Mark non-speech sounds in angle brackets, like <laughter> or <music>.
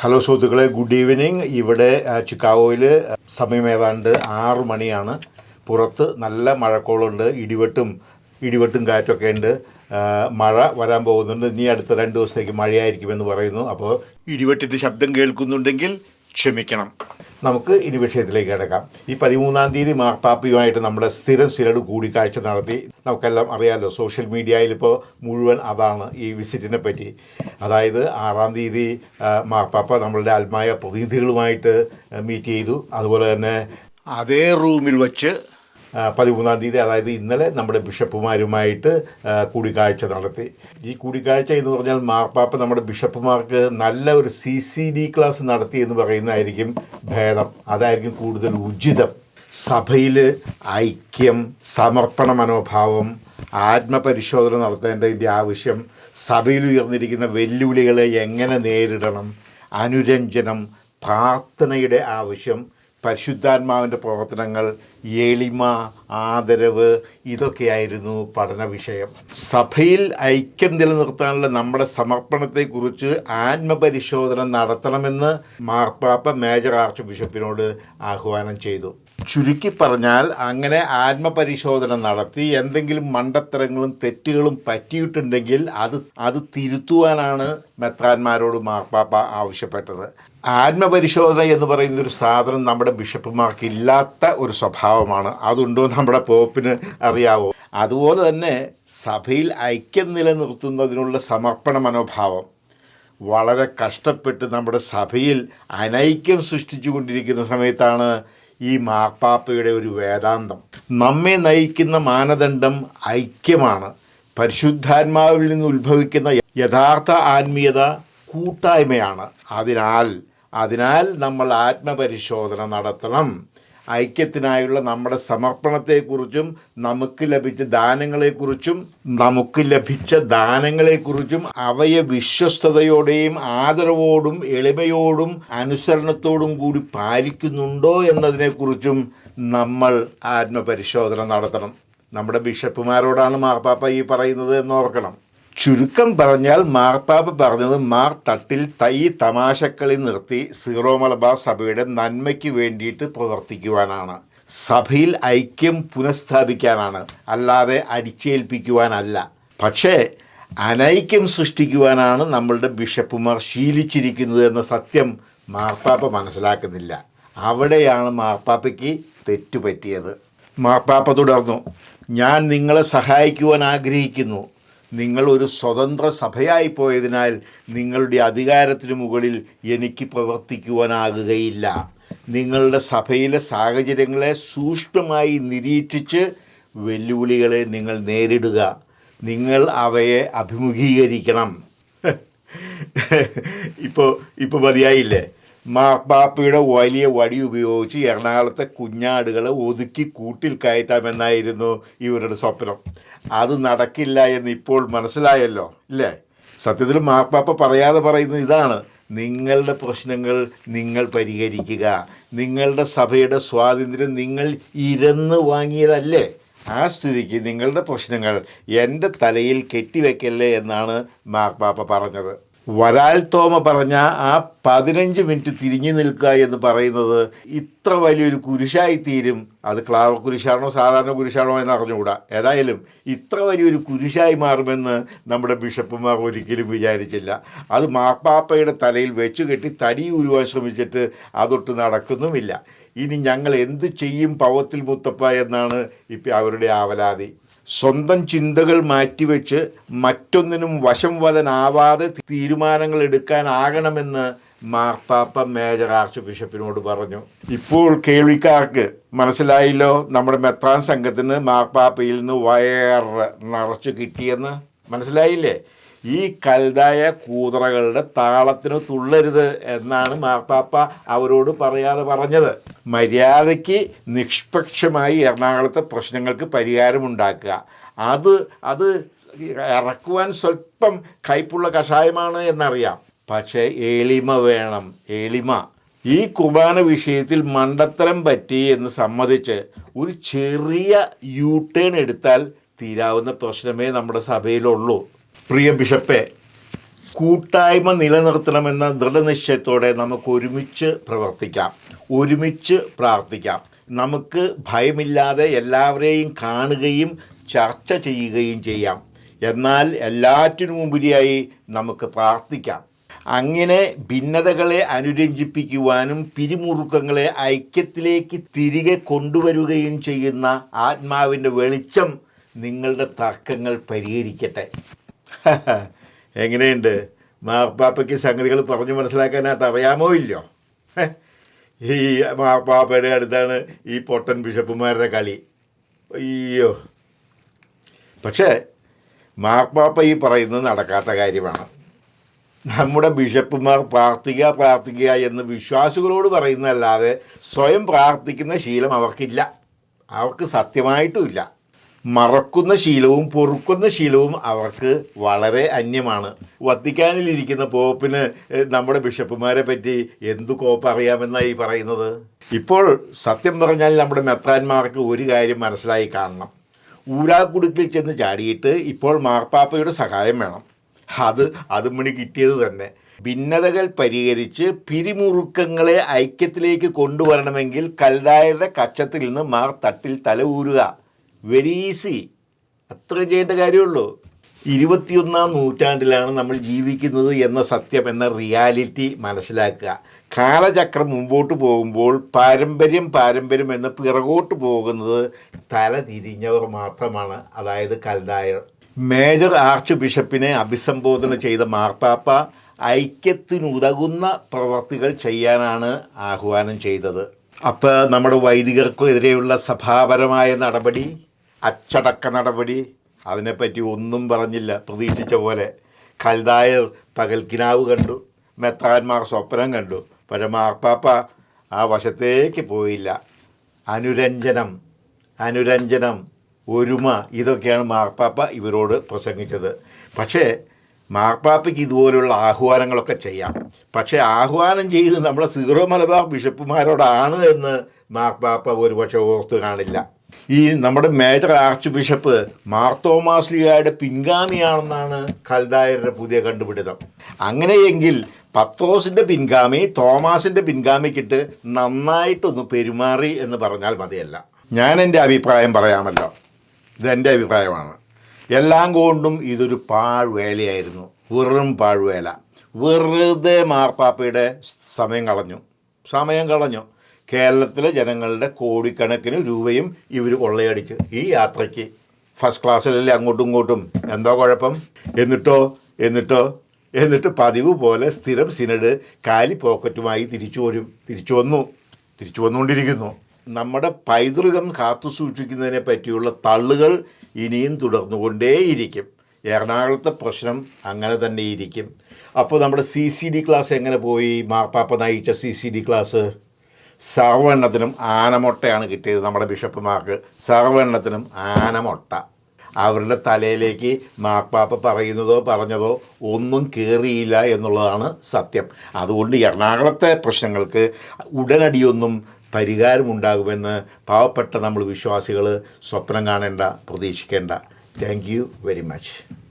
Hello സുഹൃത്തുക്കളെ good evening. ഇവിടെ ചിക്കാഗോയിൽ സമയം ഏതാണ്ട് ആറ് മണിയാണ്. പുറത്ത് നല്ല മഴക്കോളുണ്ട് ഇടിവെട്ടും ഇടിവെട്ടും കാറ്റൊക്കെ ഉണ്ട്. മഴ വരാൻ പോകുന്നുണ്ട്. ഇനി അടുത്ത രണ്ട് ദിവസത്തേക്ക് മഴയായിരിക്കുമെന്ന് പറയുന്നു. അപ്പോൾ ഇടിവെട്ടിന്റെ ശബ്ദം കേൾക്കുന്നുണ്ടെങ്കിൽ ക്ഷമിക്കണം. നമുക്ക് ഇനി വിഷയത്തിലേക്ക് കിടക്കാം. ഈ പതിമൂന്നാം തീയതി മാർപ്പാപ്പിയുമായിട്ട് നമ്മുടെ സ്ഥിരം സ്ഥിരം കൂടിക്കാഴ്ച നടത്തി. നമുക്കെല്ലാം അറിയാമല്ലോ സോഷ്യൽ മീഡിയയിൽ ഇപ്പോൾ മുഴുവൻ അതാണ് ഈ വിസിറ്റിനെ പറ്റി. അതായത് ആറാം തീയതി മാർപ്പാപ്പ നമ്മളുടെ ആത്മായ പ്രതിനിധികളുമായിട്ട് മീറ്റ് ചെയ്തു. അതുപോലെ തന്നെ അതേ റൂമിൽ വച്ച് പതിമൂന്നാം തീയതി അതായത് ഇന്നലെ നമ്മുടെ ബിഷപ്പുമാരുമായിട്ട് കൂടിക്കാഴ്ച നടത്തി. ഈ കൂടിക്കാഴ്ച എന്ന് പറഞ്ഞാൽ മാർപ്പാപ്പ നമ്മുടെ ബിഷപ്പുമാർക്ക് നല്ല ഒരു സി സി ഡി ക്ലാസ് നടത്തി എന്ന് പറയുന്നതായിരിക്കും ഭേദം. അതായിരിക്കും കൂടുതൽ ഉചിതം. സഭയിൽ ഐക്യം സമർപ്പണ മനോഭാവം ആത്മപരിശോധന നടത്തേണ്ടതിന്റെ ആവശ്യം സഭയിൽ ഉയർന്നിരിക്കുന്ന വെല്ലുവിളികളെ എങ്ങനെ നേരിടണം അനുരഞ്ജനം പ്രാർത്ഥനയുടെ ആവശ്യം പരിശുദ്ധാത്മാവിന്റെ പ്രവർത്തനങ്ങൾ എളിമ ആദരവ് ഇതൊക്കെയായിരുന്നു പഠന വിഷയം. സഭയിൽ ഐക്യം നിലനിർത്താനുള്ള നമ്മുടെ സമർപ്പണത്തെക്കുറിച്ച് ആത്മപരിശോധന നടത്തണമെന്ന് മാർപ്പാപ്പ മേജർ ആർച്ച് ബിഷപ്പിനോട് ആഹ്വാനം ചെയ്തു. ചുരുക്കി പറഞ്ഞാൽ അങ്ങനെ ആത്മപരിശോധന നടത്തി എന്തെങ്കിലും മണ്ടത്തരങ്ങളും തെറ്റുകളും പറ്റിയിട്ടുണ്ടെങ്കിൽ അത് അത് തിരുത്തുവാനാണ് മെത്രാന്മാരോട് മാർപ്പാപ്പ ആവശ്യപ്പെട്ടത്. ആത്മപരിശോധന എന്ന് പറയുന്ന ഒരു സാധനം നമ്മുടെ ബിഷപ്പുമാർക്ക് ഇല്ലാത്ത ഒരു സ്വഭാവമാണ്. അതുണ്ടോ നമ്മുടെ പോപ്പിന് അറിയാവോ? അതുപോലെ തന്നെ സഭയിൽ ഐക്യം നിലനിർത്തുന്നതിനുള്ള സമർപ്പണ മനോഭാവം. വളരെ കഷ്ടപ്പെട്ട് നമ്മുടെ സഭയിൽ അനൈക്യം സൃഷ്ടിച്ചു കൊണ്ടിരിക്കുന്ന സമയത്താണ് ഈ മാർപ്പാപ്പയുടെ ഒരു വേദാന്തം. നമ്മെ നയിക്കുന്ന മാനദണ്ഡം ഐക്യമാണ്. പരിശുദ്ധാത്മാവിൽ നിന്ന് ഉത്ഭവിക്കുന്ന യഥാർത്ഥ ആത്മീയത കൂട്ടായ്മയാണ്. അതിനാൽ അതിനാൽ നമ്മൾ ആത്മപരിശോധന നടത്തണം. ഐക്യത്തിനായുള്ള നമ്മുടെ സമർപ്പണത്തെക്കുറിച്ചും നമുക്ക് ലഭിച്ച ദാനങ്ങളെക്കുറിച്ചും നമുക്ക് ലഭിച്ച ദാനങ്ങളെക്കുറിച്ചും അവയെ വിശ്വസ്തയോടെയും ആദരവോടും എളിമയോടും അനുസരണത്തോടും കൂടി പാലിക്കുന്നുണ്ടോ എന്നതിനെക്കുറിച്ചും നമ്മൾ ആത്മപരിശോധന നടത്തണം. നമ്മുടെ ബിഷപ്പുമാരോടാണ് മാർപ്പാപ്പ ഈ പറയുന്നത് എന്ന് ഓർക്കണം. ചുരുക്കം പറഞ്ഞാൽ മാർപ്പാപ്പ പറഞ്ഞത് മാർ തട്ടിൽ തൈ തമാശക്കളി നിർത്തി സീറോ മലബാർ സഭയുടെ നന്മയ്ക്ക് വേണ്ടിയിട്ട് പ്രവർത്തിക്കുവാനാണ്. സഭയിൽ ഐക്യം പുനഃസ്ഥാപിക്കാനാണ്. അല്ലാതെ അടിച്ചേൽപ്പിക്കുവാനല്ല. പക്ഷേ അനൈക്യം സൃഷ്ടിക്കുവാനാണ് നമ്മളുടെ ബിഷപ്പുമാർ ശീലിച്ചിരിക്കുന്നത് എന്ന സത്യം മാർപ്പാപ്പ മനസ്സിലാക്കുന്നില്ല. അവിടെയാണ് മാർപ്പാപ്പയ്ക്ക് തെറ്റുപറ്റിയത്. മാർപ്പാപ്പ തുടർന്നു ഞാൻ നിങ്ങളെ സഹായിക്കുവാൻ ആഗ്രഹിക്കുന്നു. നിങ്ങൾ ഒരു സ്വതന്ത്ര സഭയായി പോയതിനാൽ നിങ്ങളുടെ അധികാരത്തിന് മുകളിൽ എനിക്ക് പ്രവർത്തിക്കുവാനാകുകയില്ല. നിങ്ങളുടെ സഭയിലെ സാഹചര്യങ്ങളെ സൂക്ഷ്മമായി നിരീക്ഷിച്ച് വെല്ലുവിളികളെ നിങ്ങൾ നേരിടുക. നിങ്ങൾ അവയെ അഭിമുഖീകരിക്കണം. <laughs> ഇപ്പോൾ ഇപ്പോൾ മതിയായില്ലേ? മാർപ്പാപ്പയുടെ വലിയ വടി ഉപയോഗിച്ച് എറണാകുളത്തെ കുഞ്ഞാടുകളെ ഒതുക്കി കൂട്ടിൽ കയറ്റാമെന്നായിരുന്നു ഇവരുടെ സ്വപ്നം. അത് നടക്കില്ല എന്ന് ഇപ്പോൾ മനസ്സിലായല്ലോ ഇല്ലേ? സത്യത്തിൽ മാർപ്പാപ്പ പറയാതെ പറയുന്നത് ഇതാണ്. നിങ്ങളുടെ പ്രശ്നങ്ങൾ നിങ്ങൾ പരിഹരിക്കുക. നിങ്ങളുടെ സഭയുടെ സ്വാതന്ത്ര്യം നിങ്ങൾ ഇരന്ന് വാങ്ങിയതല്ലേ? ആ സ്ഥിതിക്ക് നിങ്ങളുടെ പ്രശ്നങ്ങൾ എന്റെ തലയിൽ കെട്ടിവെക്കല്ലേ എന്നാണ് മാർപ്പാപ്പ പറഞ്ഞത്. വരാൽ തോമ പറഞ്ഞ ആ പതിനഞ്ച് മിനിറ്റ് തിരിഞ്ഞു നിൽക്കുക എന്ന് പറയുന്നത് ഇത്ര വലിയൊരു കുരിശായി തീരും. അത് ക്ലാവ കുരിശാണോ സാധാരണ കുരിശാണോ എന്ന് അറിഞ്ഞുകൂടാ. ഏതായാലും ഇത്ര വലിയൊരു കുരിശായി മാറുമെന്ന് നമ്മുടെ ബിഷപ്പുമാർ ഒരിക്കലും വിചാരിച്ചില്ല. അത് മാപ്പാപ്പയുടെ തലയിൽ വെച്ചു കെട്ടി തടി ഉരുവാൻ ശ്രമിച്ചിട്ട് അതൊട്ട് നടക്കുന്നുമില്ല. ഇനി ഞങ്ങൾ എന്ത് ചെയ്യും പവത്തിൽ മുത്തപ്പ എന്നാണ് ഇപ്പം അവരുടെ ആവലാതി. സ്വന്തം ചിന്തകൾ മാറ്റിവെച്ച് മറ്റൊന്നിനും വശം വതനാവാതെ തീരുമാനങ്ങൾ എടുക്കാനാകണമെന്ന് മാർപ്പാപ്പ മേജർ ആർച്ച് ബിഷപ്പിനോട് പറഞ്ഞു. ഇപ്പോൾ കേൾവിക്കാർക്ക് മനസ്സിലായില്ലോ നമ്മുടെ മെത്രാൻ സംഘത്തിന് മാർപ്പാപ്പയിൽ നിന്ന് വയർ നിറച്ചു കിട്ടിയെന്ന്. മനസ്സിലായില്ലേ? ഈ കൽതായ കൂതറകളുടെ താളത്തിന് തുള്ളരുത് എന്നാണ് മാർപ്പാപ്പ അവരോട് പറയാതെ പറഞ്ഞത്. മര്യാദയ്ക്ക് നിഷ്പക്ഷമായി എറണാകുളത്തെ പ്രശ്നങ്ങൾക്ക് പരിഹാരമുണ്ടാക്കുക. അത് അത് ഇറക്കുവാൻ സ്വല്പം കയ്പുള്ള കഷായമാണ് എന്നറിയാം. പക്ഷേ എളിമ വേണം എളിമ ഈ കുർബാന വിഷയത്തിൽ മണ്ടത്തരം പറ്റി എന്ന് സമ്മതിച്ച് ഒരു ചെറിയ യൂ ടേൺ എടുത്താൽ തീരാവുന്ന പ്രശ്നമേ നമ്മുടെ സഭയിലുള്ളൂ. പ്രിയ ബിഷപ്പെ കൂട്ടായ്മ നിലനിർത്തണമെന്ന ദൃഢനിശ്ചയത്തോടെ നമുക്ക് ഒരുമിച്ച് പ്രവർത്തിക്കാം. ഒരുമിച്ച് പ്രാർത്ഥിക്കാം. നമുക്ക് ഭയമില്ലാതെ എല്ലാവരെയും കാണുകയും ചർച്ച ചെയ്യുകയും ചെയ്യാം. എന്നാൽ എല്ലാറ്റിനും മുമ്പിലായി നമുക്ക് പ്രാർത്ഥിക്കാം. അങ്ങനെ ഭിന്നതകളെ അനുരഞ്ജിപ്പിക്കുവാനും പിരിമുറുക്കങ്ങളെ ഐക്യത്തിലേക്ക് തിരികെ കൊണ്ടുവരുകയും ചെയ്യുന്ന ആത്മാവിന്റെ വെളിച്ചം നിങ്ങളുടെ തർക്കങ്ങൾ പരിഹരിക്കട്ടെ. എങ്ങനെയുണ്ട്? മാർപ്പാപ്പയ്ക്ക് സംഗതികൾ പറഞ്ഞു മനസ്സിലാക്കാനായിട്ട് അറിയാമോ ഇല്ലയോ? ഈ മാർപ്പാപ്പയുടെ അടുത്താണ് ഈ പൊട്ടൻ ബിഷപ്പുമാരുടെ കളി. അയ്യോ. പക്ഷേ മാർപ്പാപ്പ ഈ പറയുന്നത് നടക്കാത്ത കാര്യമാണ്. നമ്മുടെ ബിഷപ്പുമാർ പ്രാർത്ഥിക്കുക പ്രാർത്ഥിക്കുക എന്ന് വിശ്വാസികളോട് പറയുന്നതല്ലാതെ സ്വയം പ്രാർത്ഥിക്കുന്ന ശീലം അവർക്കില്ല. അവർക്ക് സത്യമായിട്ടുമില്ല മറക്കുന്ന ശീലവും പൊറുക്കുന്ന ശീലവും അവർക്ക് വളരെ അന്യമാണ്. വത്തിക്കാനിലിരിക്കുന്ന പോപ്പിന് നമ്മുടെ ബിഷപ്പുമാരെ പറ്റി എന്തു കോപ്പ് അറിയാമെന്നായി പറയുന്നത്? ഇപ്പോൾ സത്യം പറഞ്ഞാൽ നമ്മുടെ മെത്രാന്മാർക്ക് ഒരു കാര്യം മനസ്സിലായി കാണണം. ഊരാക്കുടുക്കിൽ ചെന്ന് ചാടിയിട്ട് ഇപ്പോൾ മാർപ്പാപ്പയുടെ സഹായം വേണം. അത് അതും മണി കിട്ടിയത് തന്നെ. ഭിന്നതകൾ പരിഹരിച്ച് പിരിമുറുക്കങ്ങളെ ഐക്യത്തിലേക്ക് കൊണ്ടുവരണമെങ്കിൽ കൽദായരുടെ കക്ഷത്തിൽ നിന്ന് മാർ തട്ടിൽ തല ഊരുക. വെരി ഈസി അത്രയും ചെയ്യേണ്ട കാര്യമുള്ളൂ. ഇരുപത്തിയൊന്നാം നൂറ്റാണ്ടിലാണ് നമ്മൾ ജീവിക്കുന്നത് എന്ന സത്യം എന്ന റിയാലിറ്റി മനസ്സിലാക്കുക. കാലചക്രം മുമ്പോട്ട് പോകുമ്പോൾ പാരമ്പര്യം പാരമ്പര്യം എന്ന് പിറകോട്ട് പോകുന്നത് തല തിരിഞ്ഞവർ മാത്രമാണ്. അതായത് കൽദായർ മേജർ ആർച്ച് ബിഷപ്പിനെ അഭിസംബോധന ചെയ്ത മാർപ്പാപ്പ ഐക്യത്തിനുതകുന്ന പ്രവർത്തികൾ ചെയ്യാനാണ് ആഹ്വാനം ചെയ്തത്. അപ്പോൾ നമ്മുടെ വൈദികർക്കെതിരെയുള്ള സഭാപരമായ നടപടി അച്ചടക്ക നടപടി. അതിനെപ്പറ്റി ഒന്നും പറഞ്ഞില്ല. പ്രതീക്ഷിച്ച പോലെ കൽദായർ പകൽക്കിനാവ് കണ്ടു. മെത്താന്മാർ സ്വപ്നം കണ്ടു. പക്ഷേ മാർപ്പാപ്പ ആ വശത്തേക്ക് പോയില്ല. അനുരഞ്ജനം അനുരഞ്ജനം ഒരുമ ഇതൊക്കെയാണ് മാർപ്പാപ്പ ഇവരോട് പ്രസംഗിച്ചത്. പക്ഷേ മാർപ്പാപ്പയ്ക്ക് ഇതുപോലുള്ള ആഹ്വാനങ്ങളൊക്കെ ചെയ്യാം. പക്ഷേ ആഹ്വാനം ചെയ്ത് നമ്മുടെ സീറോ മലബാർ ബിഷപ്പുമാരോടാണ് എന്ന് മാർപ്പാപ്പ ഒരുപക്ഷെ ഓർത്ത് കാണില്ല. ഈ നമ്മുടെ മേജർ ആർച്ച് ബിഷപ്പ് മാർത്തോമാസ്ലിയായുടെ പിൻഗാമിയാണെന്നാണ് കൽദായരുടെ പുതിയ കണ്ടുപിടുത്തം. അങ്ങനെയെങ്കിൽ പത്തോസിന്റെ പിൻഗാമി തോമാസിന്റെ പിൻഗാമിക്കിട്ട് നന്നായിട്ടൊന്ന് പെരുമാറി എന്ന് പറഞ്ഞാൽ മതിയല്ല. ഞാൻ എന്റെ അഭിപ്രായം പറയാമല്ലോ. ഇതെന്റെ അഭിപ്രായമാണ്. എല്ലാം കൊണ്ടും ഇതൊരു പാഴ്വേലയായിരുന്നു. വെറും പാഴ്വേല. വെറുതെ മാർപ്പാപ്പയുടെ സമയം കളഞ്ഞു. സമയം കളഞ്ഞു. കേരളത്തിലെ ജനങ്ങളുടെ കോടിക്കണക്കിന് രൂപയും ഇവർ കൊള്ളയടിച്ചു ഈ യാത്രയ്ക്ക്. ഫസ്റ്റ് ക്ലാസ്സിലല്ലേ അങ്ങോട്ടും ഇങ്ങോട്ടും? എന്തോ കുഴപ്പം? എന്നിട്ടോ എന്നിട്ടോ എന്നിട്ട് പതിവ് പോലെ സ്ഥിരം സിനഡ് കാലി പോക്കറ്റുമായി തിരിച്ചു വരും. തിരിച്ചു വന്നു. തിരിച്ചു വന്നുകൊണ്ടിരിക്കുന്നു. നമ്മുടെ പൈതൃകം കാത്തു സൂക്ഷിക്കുന്നതിനെ പറ്റിയുള്ള തള്ളുകൾ ഇനിയും തുടർന്നുകൊണ്ടേയിരിക്കും. എറണാകുളത്തെ പ്രശ്നം അങ്ങനെ തന്നെ ഇരിക്കും അപ്പോൾ നമ്മുടെ സി സി ഡി ക്ലാസ് എങ്ങനെ പോയി? മാർപ്പാപ്പ നയിച്ച സി സി ഡി ക്ലാസ് സർവെണ്ണത്തിനും ആനമുട്ടയാണ് കിട്ടിയത് നമ്മുടെ ബിഷപ്പുമാർക്ക്. സർവെണ്ണത്തിനും ആനമുട്ട. അവരുടെ തലയിലേക്ക് മാർപ്പാപ്പ പറയുന്നതോ പറഞ്ഞതോ ഒന്നും കയറിയില്ല എന്നുള്ളതാണ് സത്യം. അതുകൊണ്ട് എറണാകുളത്തെ പ്രശ്നങ്ങൾക്ക് ഉടനടിയൊന്നും പരിഹാരമുണ്ടാകുമെന്ന് പാവപ്പെട്ട നമ്മൾ വിശ്വാസികൾ സ്വപ്നം കാണേണ്ട പ്രതീക്ഷിക്കേണ്ട. Thank you very much